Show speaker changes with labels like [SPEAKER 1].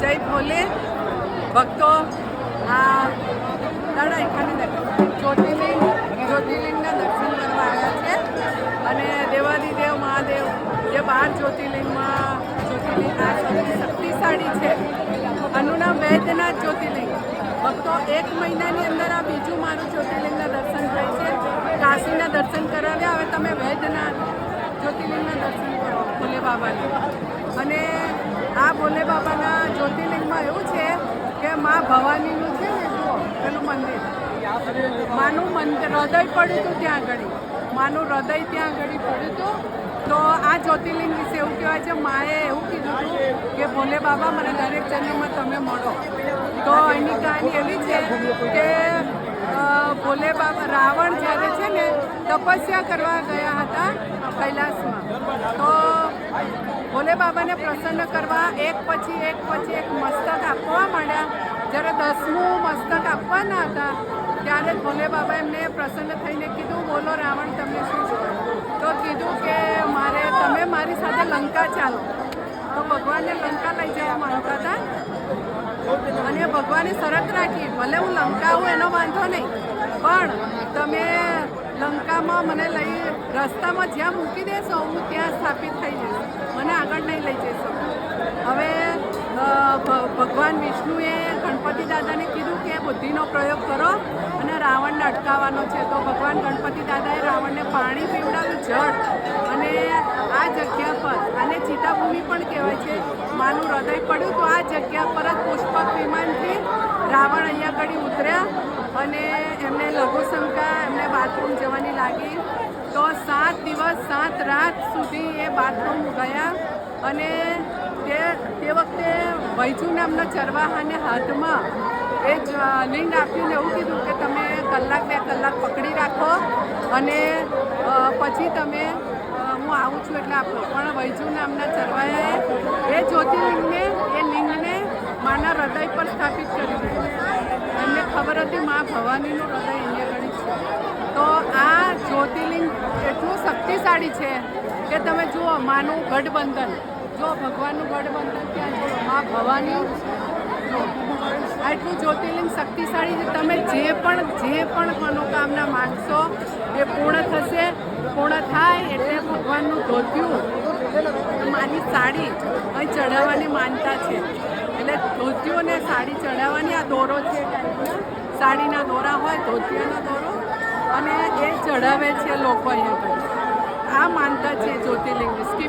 [SPEAKER 1] જય ભોલે. ભક્તો, આ દાડા એકાની જ્યોતિર્લિંગ જ્યોતિર્લિંગના દર્શન કરવા આવ્યા છે. અને દેવાદિદેવ મહાદેવ, જે બાર જ્યોતિર્લિંગમાં જ્યોતિર્લિંગ આ સૌથી શક્તિશાળી છે. અનુના વૈદ્યનાથ જ્યોતિર્લિંગ. ભક્તો, એક મહિનાની અંદર આ બીજું મારું જ્યોતિર્લિંગના દર્શન કાશીના દર્શન કરાવ્યા. હવે તમે વૈદ્યનાથ જ્યોતિર્લિંગના દર્શન કરો ભોલે બાબાના. અને આ ભોલે બાબાના જ્યોતિર્લિંગમાં એવું છે કે મા ભવાનીનું છે ને પેલું મંદિર. માનું મંદિર હૃદય પડ્યું હતું ત્યાં આગળ. માનું હૃદય ત્યાં આગળ પડ્યું હતું. તો આ જ્યોતિર્લિંગ વિશે એવું કહેવાય છે, માએ એવું કીધું હતું કે ભોલે બાબા, મને દરેક જન્મમાં તમે મળો. તો એની કહાની એવી છે કે ભોલે બાબા, રાવણ તપસ્યા કરવા ગયા હતા કૈલાસમાં. તો ભોલે બાબાને પ્રસન્ન કરવા એક પછી એક પછી એક મસ્તક આપવા માંડ્યા. જ્યારે દસમું મસ્તક આપવાના હતા, ત્યારે ભોલે બાબા એમને પ્રસન્ન થઈને કીધું, બોલો રાવણ, તમને શું જોઈએ તો કીધું કે, મારે, તમે મારી સાથે લંકા ચાલો. તો ભગવાનને લંકા લઈ જવા માંગતા હતા. અને ભગવાને શરત રાખી, ભલે હું લંકા હું એનો વાંધો નહીં, પણ તમે લંકામાં મને લઈ રસ્તામાં જ્યાં મૂકી દેશો, હું ત્યાં સ્થાપિત થઈ જઈશ. મને આગળ નહીં લઈ જઈ શકો હવે ભગવાન વિષ્ણુએ ગણપતિ દાદાને કીધું કે બુદ્ધિનો પ્રયોગ કરો અને રાવણને અટકાવવાનો છે. તો ભગવાન ગણપતિ દાદાએ રાવણને પાણી પીવડાવ્યું, જળ અને આ જગ્યા પર આને ચિતાભૂમિ પણ કહેવાય છે. માનું હૃદય પડ્યું તો આ જગ્યા પર જ પુષ્પક વિમાનથી રાવણ અહીંયા આગળ ઉતર્યા અને એમને લઘુશંકા બાથરૂમ જવાની લાગી. તો સાત દિવસ, સાત રાત સુધી એ બાથરૂમ ગયા અને તે તે વખતે વૈજુ નામના ચરવાહાને હાથમાં એ જ લિંગ આપ્યું એવું કીધું કે તમે કલાક બે કલાક પકડી રાખો અને પછી તમે હું આવું છું એટલે આપો પણ વૈજુ નામના ચરવાએ એ જ્યોતિર્લિંગને, એ લિંગને માના હૃદય પર સ્થાપિત કરી દીધું. એમને ખબર હતી મા ભવાનીનું હૃદય અહીંયા આગળ છે. તો આ જ્યોતિર્લિંગ એટલું શક્તિશાળી છે કે તમે જુઓ, માનું ગઠબંધન. જો ભગવાનનું ગઠબંધન ત્યાં જુઓ મા ભવાની આટલું જ્યોતિર્લિંગ શક્તિશાળી છે. તમે જે પણ જે પણ મનોકામના માગશો એ પૂર્ણ થશે, પૂર્ણ થાય એટલે ભગવાનનું ધોતિયું, માની સાડી અહીં ચઢાવવાની માનતા છે. એટલે ધોતિયું અને સાડી ચઢાવવાની આ દોરો છે. સાડીના દોરા હોય, ધોતિયાનો દોરો ચઢાવે છે લોકો અહીંયા આ માનતા છે જ્યોતિર્લિંગ વિશે